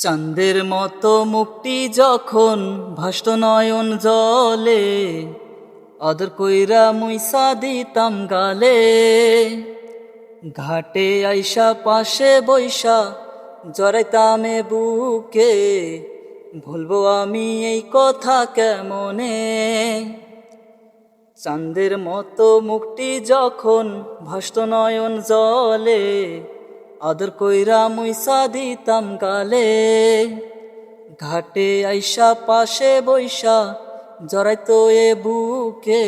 চাঁদের মতো মুক্তি যখন ভাষ্ট নয়ন জলে, আদর কইরা মুইসা দিতাম গালে। ঘাটে আইসা পাশে বৈশা জড়াইতামে বুকে, ভুলবো আমি এই কথা কেমনে? চাঁদের মতো মুক্তি যখন ভাষ্ট নয়ন জলে আদর কইরা মুইসা দিতাম গালে ঘাটে আইসা, পাশে বৈশা জড়াইতো এ বুকে।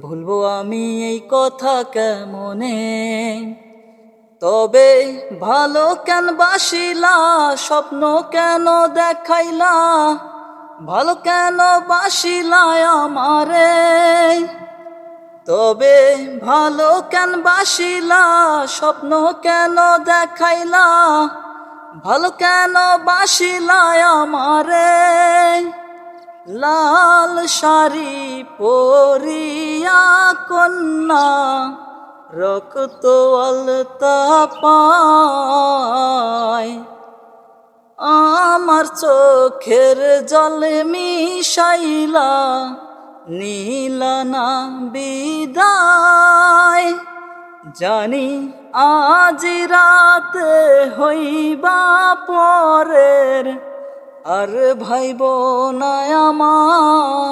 ভুলবো আমি এই কথা কেমনে? তবে ভালো কেন বাসিলা, স্বপ্ন কেন দেখাইলা? ভালো কেন বাসিলা আমারে? তবে ভালো কেন বাসিলা, স্বপ্ন কেন দেখাইলা? ভালো কেন বাসিলা আমারে? লাল শাড়ি পরিয়া কন্যা, রক্ত আলতা পায়। আমার চোখের জল মিশাইলা নীলানা বিদায়। জানি আজ রাতে হইবা পরের আর ভাইব না আমায়